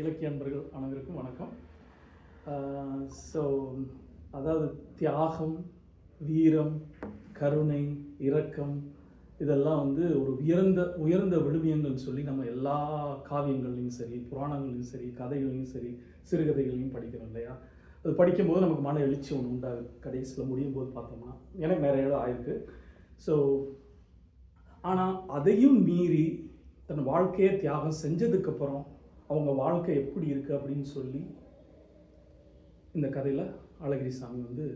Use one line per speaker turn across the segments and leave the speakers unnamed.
இலக்கிய அன்பர்கள் அனைவருக்கும் வணக்கம். ஸோ அதாவது தியாகம் வீரம் கருணை இரக்கம் இதெல்லாம் வந்து ஒரு உயர்ந்த உயர்ந்த விழுமியங்கள்னு சொல்லி நம்ம எல்லா காவியங்கள்லையும் சரி புராணங்களையும் சரி கதைகளையும் சரி சிறுகதைகளையும் படிக்கிறோம் இல்லையா? அது படிக்கும்போது நமக்கு மன எழுச்சி ஒன்று உண்டாகுது. கடைசியில் முடியும் போது பார்த்தோம்னா எனக்கு நிறைய இடம் ஆயிருக்கு. ஸோ ஆனால் அதையும் மீறி தன் வாழ்க்கையை தியாகம் செஞ்சதுக்கப்புறம் அவங்க வாழ்க்கை எப்படி இருக்குது அப்படின்னு சொல்லி இந்த கதையில் அழகிரி சாமி வந்து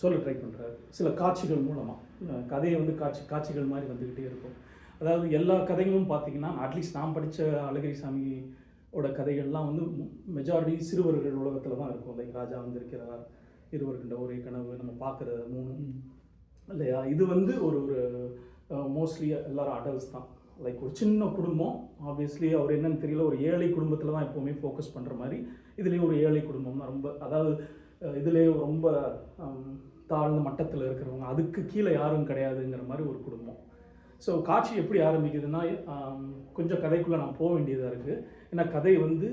சொல்ல ட்ரை பண்ணுறாரு சில காட்சிகள் மூலமாக கதையை வந்து காட்சி காட்சிகள் மாதிரி வந்துக்கிட்டே இருக்கும். அதாவது எல்லா கதைகளும் பார்த்தீங்கன்னா அட்லீஸ்ட் நான் படித்த அழகிரி சாமியோட கதைகள்லாம் வந்து மெஜாரிட்டி சிறுவர்கள் உலகத்தில் தான் இருக்கும். லைக் ராஜா வந்திருக்கிறார் இருவர் கண்ட ஒரே கனவு நம்ம பார்க்குற மூணு. இல்லையா? இது வந்து ஒரு ஒரு மோஸ்ட்லி எல்லாரும் அடல்ட்ஸ் தான். லைக் ஒரு சின்ன குடும்பம் ஆப்வியஸ்லி அவர் என்னன்னு தெரியல ஒரு ஏழை குடும்பத்தில் தான் எப்போவுமே ஃபோக்கஸ் பண்ணுற மாதிரி இதுலேயும் ஒரு ஏழை குடும்பம் தான் ரொம்ப அதாவது இதுலேயே ரொம்ப தாழ்ந்த மட்டத்தில் இருக்கிறவங்க அதுக்கு கீழே யாரும் கிடையாதுங்கிற மாதிரி ஒரு குடும்பம். ஸோ காட்சி எப்படி ஆரம்பிக்குதுன்னா கொஞ்சம் கதைக்குள்ளே நான் போக வேண்டியதாக இருக்குது ஏன்னா கதை வந்து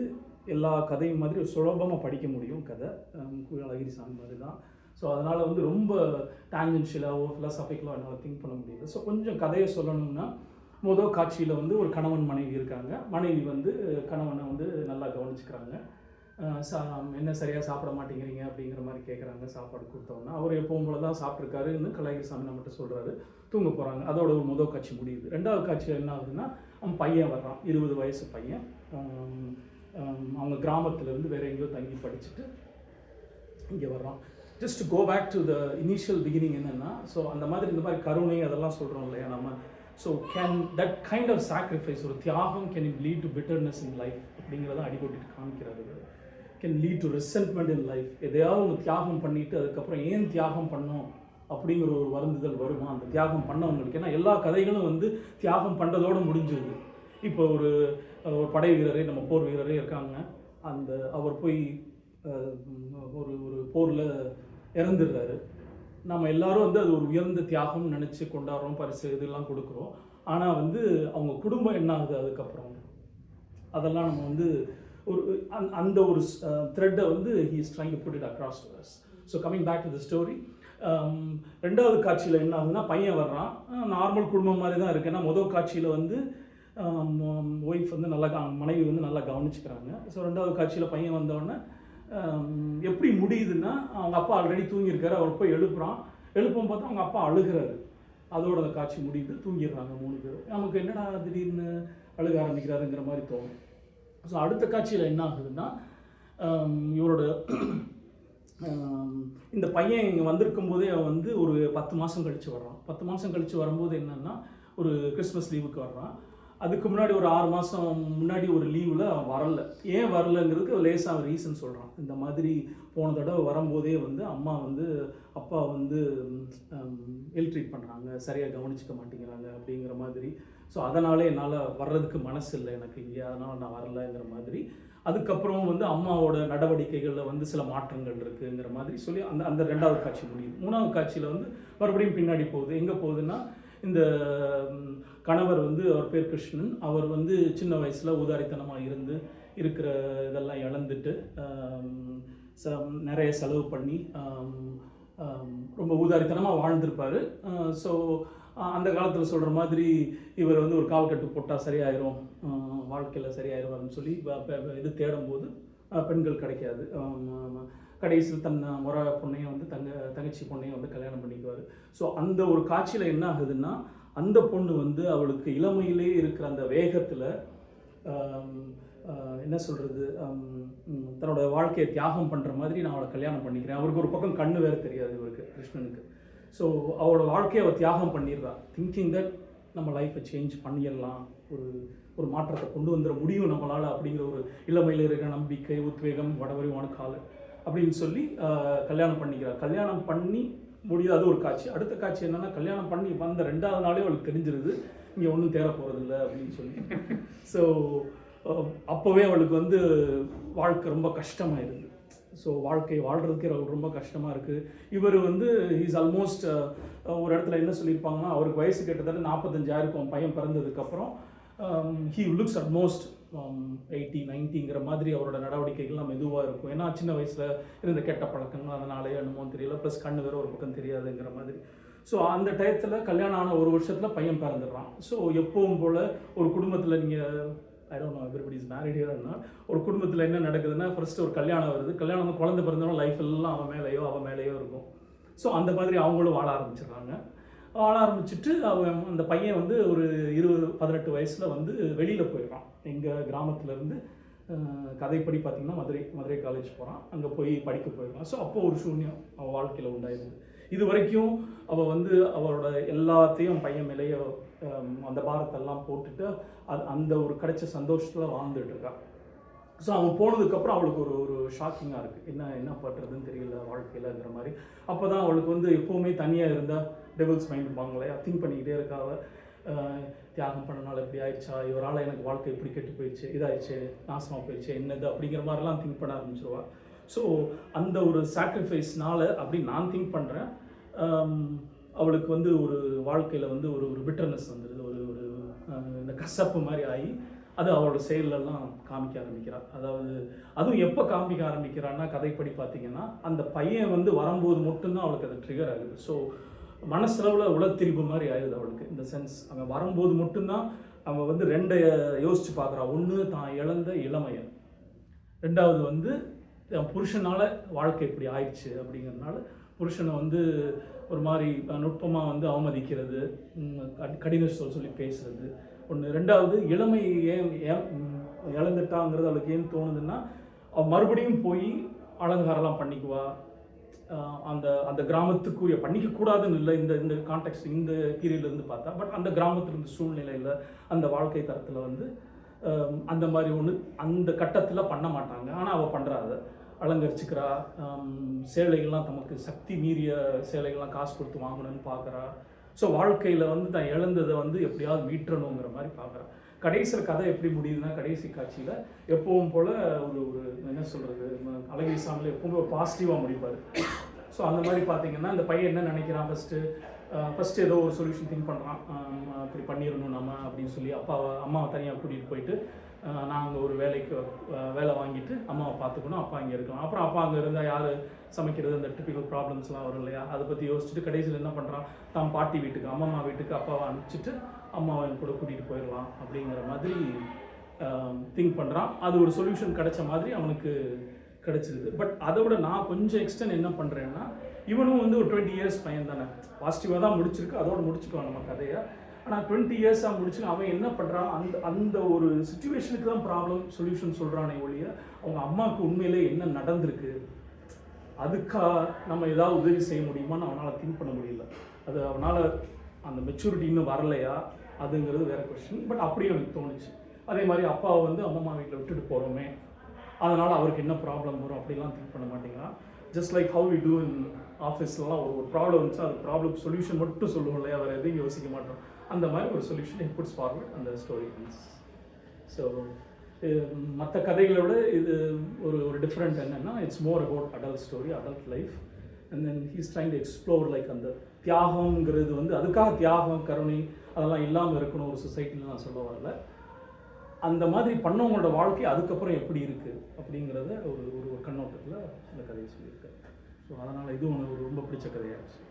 எல்லா கதையும் மாதிரி சுலபமாக படிக்க முடியும் கதை. அழகிரி சாமி மாதிரி தான். ஸோ அதனால் வந்து ரொம்ப டான்ஜென்ஷியலாவோ ஃபிலாசபிக்கலாக என்னால் திங்க் பண்ண முடியுது ஸோ கொஞ்சம் கதையை சொல்லணும்னா முதல் காட்சியில் வந்து ஒரு கணவன் மனைவி இருக்காங்க. மனைவி வந்து கணவனை வந்து நல்லா கவனிச்சுக்கிறாங்க. சா என்ன சரியாக சாப்பிட மாட்டேங்கிறீங்க? அப்படிங்கிற மாதிரி கேட்குறாங்க சாப்பாடு கொடுத்தோன்னா அவர் எப்பவும் போல தான் சாப்பிட்ருக்காருன்னு கலாகிரி நம்மகிட்ட சொல்கிறாரு தூங்க போகிறாங்க அதோட ஒரு முதல் காட்சி முடியுது. ரெண்டாவது காட்சி என்ன ஆகுதுன்னா அவன் பையன் வர்றான். இருபது வயசு பையன். அவங்க கிராமத்தில் இருந்து வேற எங்கேயோ தங்கி படிச்சுட்டு இங்கே வர்றான். Just go back to the initial beginning என்னென்னா ஸோ அந்த மாதிரி இந்த மாதிரி கருணை அதெல்லாம் சொல்கிறோம் இல்லையா நம்ம? So can that kind of sacrifice ஒரு தியாகம் can it lead to bitterness in life அப்படிங்கிறத அடிக்கொட்டிட்டு காமிக்கிறாரு can lead to resentment in life எதையாவது ஒன்று தியாகம் பண்ணிட்டு அதுக்கப்புறம் ஏன் தியாகம் பண்ணோம்? அப்படிங்கிற ஒரு வருந்துதல் வருமா? அந்த தியாகம் பண்ணவங்களுக்கு. ஏன்னா எல்லா கதைகளும் வந்து தியாகம் பண்ணுறதோடு முடிஞ்சிருது. இப்போ ஒரு ஒரு படை வீரரே நம்ம போர் வீரரே இருக்காங்க. அந்த அவர் போய் ஒரு ஒரு போரில் இறந்துடுறாரு. நம்ம எல்லாரும் வந்து அது ஒரு உயர்ந்த தியாகம்னு நினச்சி கொண்டாடுறோம் பரிசு இதெல்லாம் கொடுக்குறோம். ஆனால் வந்து அவங்க குடும்பம் என்ன ஆகுது அதுக்கப்புறம்? அதெல்லாம் நம்ம வந்து ஒரு அந்த- அந்த ஒரு த்ரெட்டை வந்து he is trying to put it across to us so coming back to the story ரெண்டாவது காட்சியில் என்ன ஆகுதுன்னா பையன் வர்றான். நார்மல் குடும்பம் மாதிரி தான் இருக்கு. ஏன்னா முதல் காட்சியில் வந்து ஒய்ஃப் வந்து நல்லா மனைவி வந்து நல்லா கவனிச்சுக்கிறாங்க. ஸோ ரெண்டாவது காட்சியில் பையன் வந்தோடனே எப்படி முடியுதுன்னா அவங்க அப்பா ஆல்ரெடி தூங்கியிருக்காரு அவர் போய் எழுப்புறான். எழுப்பும் பார்த்தா அவங்க அப்பா அழுகிறாரு. அதோட அந்த காட்சி முடிந்து தூங்கிடுறாங்க மூணு பேர் நமக்கு என்னடா திடீர்னு அழுக ஆரம்பிக்கிறாருங்கிற மாதிரி தோணும். ஸோ அடுத்த காட்சியில் என்ன ஆகுதுன்னா இவரோட இந்த பையன் இங்கே வந்திருக்கும் போதே அவன் வந்து ஒரு பத்து மாதம் கழித்து வர்றான். பத்து மாதம் கழித்து வரும்போது என்னென்னா ஒரு கிறிஸ்மஸ் லீவுக்கு வர்றான். அதுக்கு முன்னாடி ஒரு ஆறு மாதம் முன்னாடி ஒரு லீவில் அவன் வரல. ஏன் வரலங்கிறதுக்கு லேசாக ரீசன் சொல்கிறான் இந்த மாதிரி போன தடவை வரும்போதே வந்து அம்மா வந்து அப்பா வந்து எல்ட்ரீட் பண்ணுறாங்க சரியாக கவனிச்சிக்க மாட்டேங்கிறாங்க அப்படிங்கிற மாதிரி. ஸோ அதனாலே என்னால் வர்றதுக்கு மனசு இல்லை எனக்கு இங்கே. அதனால் நான் வரலைங்கிற மாதிரி. அதுக்கப்புறம் வந்து அம்மாவோட நடவடிக்கைகளில் வந்து சில மாற்றங்கள் இருக்குங்கிற மாதிரி சொல்லி அந்த அந்த ரெண்டாவது காட்சி முடியும் மூணாவது காட்சியில் வந்து மறுபடியும் பின்னாடி போகுது. எங்கே போகுதுன்னா இந்த கணவர் வந்து அவர் பேர் கிருஷ்ணன். அவர் வந்து சின்ன வயசில் ஊதாரித்தனமாக இருந்து இருக்கிற இதெல்லாம் இழந்துட்டு ச நிறைய செலவு பண்ணி ரொம்ப ஊதாரித்தனமாக வாழ்ந்திருப்பார். ஸோ அந்த காலத்தில் சொல்கிற மாதிரி இவர் வந்து ஒரு கால் கட்டு போட்டால் சரியாயிரும் வாழ்க்கையில் சரியாயிருவாருன்னு சொல்லி இது தேடும்போது பெண்கள் கிடைக்காது. கடைசியில் தன் முறை பொண்ணையும் வந்து தங்க தங்கச்சி பொண்ணையும் வந்து கல்யாணம் பண்ணிக்குவார். ஸோ அந்த ஒரு காட்சியில் என்ன ஆகுதுன்னா அந்த பொண்ணு வந்து அவளுக்கு இளமையிலே இருக்கிற அந்த வேகத்தில் என்ன சொல்கிறது தன்னோட வாழ்க்கையை தியாகம் பண்ணுற மாதிரி நான் அவளை கல்யாணம் பண்ணிக்கிறேன். அவருக்கு ஒரு பக்கம் கண்ணு வேறு தெரியாது இவருக்கு கிருஷ்ணனுக்கு. ஸோ அவளோட வாழ்க்கையை அவள் தியாகம் பண்ணிடுறா. திங்கிங் தட் நம்ம லைஃப்பை சேஞ்ச் பண்ணிடலாம். ஒரு ஒரு மாற்றத்தை கொண்டு வந்துட முடியும் நம்மளால் அப்படிங்கிற ஒரு இளமையில் இருக்கிற நம்பிக்கை உத்வேகம் வடவரி காலம் அப்படின்னு சொல்லி கல்யாணம் பண்ணிக்கிறார். கல்யாணம் பண்ணி முடியாத ஒரு காட்சி. அடுத்த காட்சி என்னென்னா கல்யாணம் பண்ணி வந்த ரெண்டாவது நாளே அவளுக்கு தெரிஞ்சிருது. இங்கே ஒன்றும் தேர போகிறதில்ல அப்படின்னு சொல்லி. ஸோ அப்போவே அவளுக்கு வந்து வாழ்க்கை ரொம்ப கஷ்டமாயிருது ஸோ வாழ்க்கை வாழ்கிறதுக்கே அவருக்கு ரொம்ப கஷ்டமாக இருக்குது இவர் வந்து இஸ் ஆல்மோஸ்ட் ஒரு இடத்துல என்ன சொல்லியிருப்பாங்கன்னா அவருக்கு வயசு கிட்டத்தட்ட நாற்பத்தஞ்சாயிருக்கும் பையன் பிறந்ததுக்கப்புறம் he looks at most eighty நைன்ட்டிங்கிற மாதிரி அவரோட நடவடிக்கைகள்லாம் மெதுவாக இருக்கும். ஏன்னா சின்ன வயசில் இருந்த கெட்ட பழக்கங்கள் அதனாலே என்னமோ தெரியல. ப்ளஸ் கண்ணு வேற ஒரு பக்கம் தெரியாதுங்கிற மாதிரி. ஸோ அந்த டயத்தில் கல்யாணம் ஆன ஒரு வருஷத்தில் பையன் பிறந்துடுறான். ஸோ எப்பவும் போல் ஒரு குடும்பத்தில் நீங்கள் I don't know everybody is மேரிடியர்னா ஒரு குடும்பத்தில் என்ன நடக்குதுன்னா ஃபர்ஸ்ட் ஒரு கல்யாணம் வருது. கல்யாணம் குழந்தை பிறந்தவங்க லைஃப் எல்லாம் அவன் மேலேயோ அவன் மேலேயோ இருக்கும். ஸோ அந்த மாதிரி அவங்களும் வாழ ஆரம்பிச்சிடுறாங்க. வாழ ஆரம்பிச்சுட்டு அவன் அந்த பையன் வந்து ஒரு இருபது பதினெட்டு வயசில் வந்து வெளியில் போயிடுறான். எங்கள் கிராமத்துலேருந்து கதைப்படி பார்த்திங்கன்னா மதுரை மதுரை காலேஜ் போகிறான் அங்கே போய் படிக்க போயிடுறான். ஸோ அப்போ ஒரு சூன்யம் அவன் வாழ்க்கையில் உண்டாயிருந்தது இது வரைக்கும் அவள் வந்து அவளோட எல்லாத்தையும் பையன் மேலேயே அந்த பாரத்தெல்லாம் போட்டுட்டு அது அந்த ஒரு கிடைச்ச சந்தோஷத்தில் வாழ்ந்துட்டு ஸோ அவன் போனதுக்கப்புறம் அவளுக்கு ஒரு ஒரு ஷாக்கிங்காக இருக்குது என்ன என்ன பண்ணுறதுன்னு தெரியல வாழ்க்கையிலங்கிற மாதிரி. அப்போ தான் அவளுக்கு வந்து எப்போவுமே தனியாக இருந்தால் டெபிள்ஸ் மைண்ட் வாங்கலையா திங்க் பண்ணிக்கிட்டே இருக்கா தியாகம் பண்ணனால இப்படி ஆயிடுச்சா? இவரால் எனக்கு வாழ்க்கை இப்படி கெட்டு போயிடுச்சு இதாயிடுச்சு நாசமாக போயிடுச்சு என்னது? அப்படிங்கிற மாதிரிலாம் திங்க் பண்ண ஆரம்பிச்சிருவா. ஸோ அந்த ஒரு சாக்ரிஃபைஸ்னால அப்படி நான் திங்க் பண்ணுறேன் அவளுக்கு வந்து ஒரு வாழ்க்கையில் வந்து ஒரு ஒரு பிட்டர்னஸ் வந்துடுது. ஒரு ஒரு இந்த கசப்பு மாதிரி ஆகி அது அவளோட செயல்லலாம் காமிக்க ஆரம்பிக்கிறாள் அதாவது அதுவும் எப்போ காமிக்க ஆரம்பிக்கிறான்னா கதைப்படி பார்த்தீங்கன்னா அந்த பையன் வந்து வரும்போது மட்டும்தான் அவளுக்கு அது ட்ரிகர் ஆகுது. ஸோ மனசளவில் உளத்திரிப்பு மாதிரி ஆயிடுது அவளுக்கு இந்த சென்ஸ் அவன் வரும்போது மட்டும்தான் அவன் வந்து ரெண்டை யோசித்து பார்க்குறா ஒன்று தான் இழந்த இளமையன். ரெண்டாவது வந்து புருஷனால் வாழ்க்கை இப்படி ஆயிடுச்சு அப்படிங்கிறதுனால புருஷனை வந்து ஒரு மாதிரி நுட்பமாக வந்து அவமதிக்கிறது கடின சொல் சொல்லி பேசுறது ஒன்று ரெண்டாவது இளமை ஏன் ஏன் இழந்துட்டாங்கிறது அவளுக்கு ஏன் தோணுதுன்னா அவள் மறுபடியும் போய் அலங்காரம்லாம் பண்ணிக்குவா. அந்த அந்த கிராமத்துக்குரிய பண்ணிக்கக்கூடாதுன்னு இல்லை இந்த இந்த கான்டெக்ட் இந்த கீரியிலேருந்து பார்த்தா பட் அந்த கிராமத்தில் இருந்த சூழ்நிலையில் அந்த வாழ்க்கை தரத்தில் வந்து அந்த மாதிரி ஒன்று அந்த கட்டத்தில் பண்ண மாட்டாங்க. ஆனால் அவள் பண்ணுறா அலங்கரிச்சுக்கிறா. சேலைகள்லாம் தமக்கு சக்தி மீறிய சேலைகள்லாம் காசு கொடுத்து வாங்கணும்னு பார்க்குறா ஸோ வாழ்க்கையில் வந்து தான் இழந்ததை வந்து எப்படியாவது மீட்டணுங்கிற மாதிரி பார்க்குறான். கடைசியில் கதை எப்படி முடியுதுன்னா கடைசி காட்சியில் எப்பவும் போல் ஒரு ஒரு என்ன சொல்கிறது அழகிரி சாமியில் எப்பவுமே ஒரு பாசிட்டிவாக முடிப்பார். ஸோ அந்த மாதிரி பார்த்தீங்கன்னா இந்த பையன் என்ன நினைக்கிறான் ஃபஸ்ட்டு ஃபஸ்ட்டு ஏதோ ஒரு சொல்யூஷன் திங்க் பண்ணுறான் இப்படி பண்ணிடணும் நம்ம அப்படின்னு சொல்லி அப்பாவை அம்மாவை தனியாக கூட்டிகிட்டு போயிட்டு நாங்கள் ஒரு வேலைக்கு வேலை வாங்கிட்டு அம்மாவை பார்த்துக்கணும் அப்பா இங்கே இருக்கலாம். அப்புறம் அப்பா அங்கே இருந்தால் யார் சமைக்கிறது அந்த டிப்பிக்கல் ப்ராப்ளம்ஸ்லாம் வரும் இல்லையா? அதை பற்றி யோசிச்சுட்டு கடைசியில் என்ன பண்ணுறான் தான் பாட்டி வீட்டுக்கு அம்மம்மா வீட்டுக்கு அப்பாவை அனுப்பிச்சிட்டு அம்மாவை என் கூட கூட்டிகிட்டு போயிடலாம் அப்படிங்கிற மாதிரி திங்க் பண்ணுறான் அது ஒரு சொல்யூஷன் கிடைச்ச மாதிரி அவனுக்கு கிடைச்சிருது. பட் அதை விட நான் கொஞ்சம் எக்ஸ்டன் என்ன பண்ணுறேன்னா இவனும் வந்து ஒரு டுவெண்ட்டி இயர்ஸ் பையன் தானே. பாசிட்டிவாக தான் முடிச்சிருக்கு அதோட முடிச்சுக்குவான் நம்ம கதையை. ஆனால் டுவெண்ட்டி இயர்ஸாக முடிச்சு அவன் என்ன பண்ணுறான் அந்த அந்த ஒரு சுச்சுவேஷனுக்கு தான் ப்ராப்ளம் சொல்யூஷன் சொல்கிறானே ஒழிய அவங்க அம்மாவுக்கு உண்மையிலே என்ன நடந்திருக்கு? அதுக்காக நம்ம ஏதாவது உதவி செய்ய முடியுமான்னு அவனால் திங்க் பண்ண முடியல. அது அவனால் அந்த மெச்சூரிட்டி இன்னும் வரலையா? அதுங்கிறது வேற கொஸ்டின் பட் அப்படியே எனக்கு தோணுச்சு. அதே மாதிரி அப்பாவை வந்து அம்மம்மா வீட்டில் விட்டுட்டு போகிறோமே அதனால் அவருக்கு என்ன ப்ராப்ளம் வரும் அப்படிலாம் திங்க் பண்ண மாட்டேங்கிறான். Just like how we do in ஆஃபீஸ்லலாம் ஒரு ஒரு ப்ராப்ளம் இருந்துச்சு அது ப்ராப்ளம் சொல்யூஷன் மட்டும் சொல்லுவோம் இல்லையா? வேறு எதையும் யோசிக்க மாட்டோம். அந்த மாதிரி ஒரு சொல்யூஷன் புட்ஸ் ஃபார்வர்ட் அந்த ஸ்டோரி ஸோ மற்ற கதைகளை விட இது ஒரு ஒரு டிஃப்ரெண்ட் என்னென்னா it's more about adult story adult life and then he's trying to explore like அந்த தியாகங்கிறது வந்து அதுக்காக தியாகம் கருணை அதெல்லாம் இல்லாமல் இருக்கணும் ஒரு சொசைட்டியில் நான் சொல்ல வரல. அந்த மாதிரி பண்ணவங்களோட வாழ்க்கை அதுக்கப்புறம் எப்படி இருக்குது அப்படிங்கிறத ஒரு ஒரு ஒரு கண்ணோட்டத்தில் அந்த கதையை சொல்லியிருக்கேன் ஸோ அதனால் இதுவும் எனக்கு ஒரு ரொம்ப பிடிச்ச கதையாக இருந்துச்சு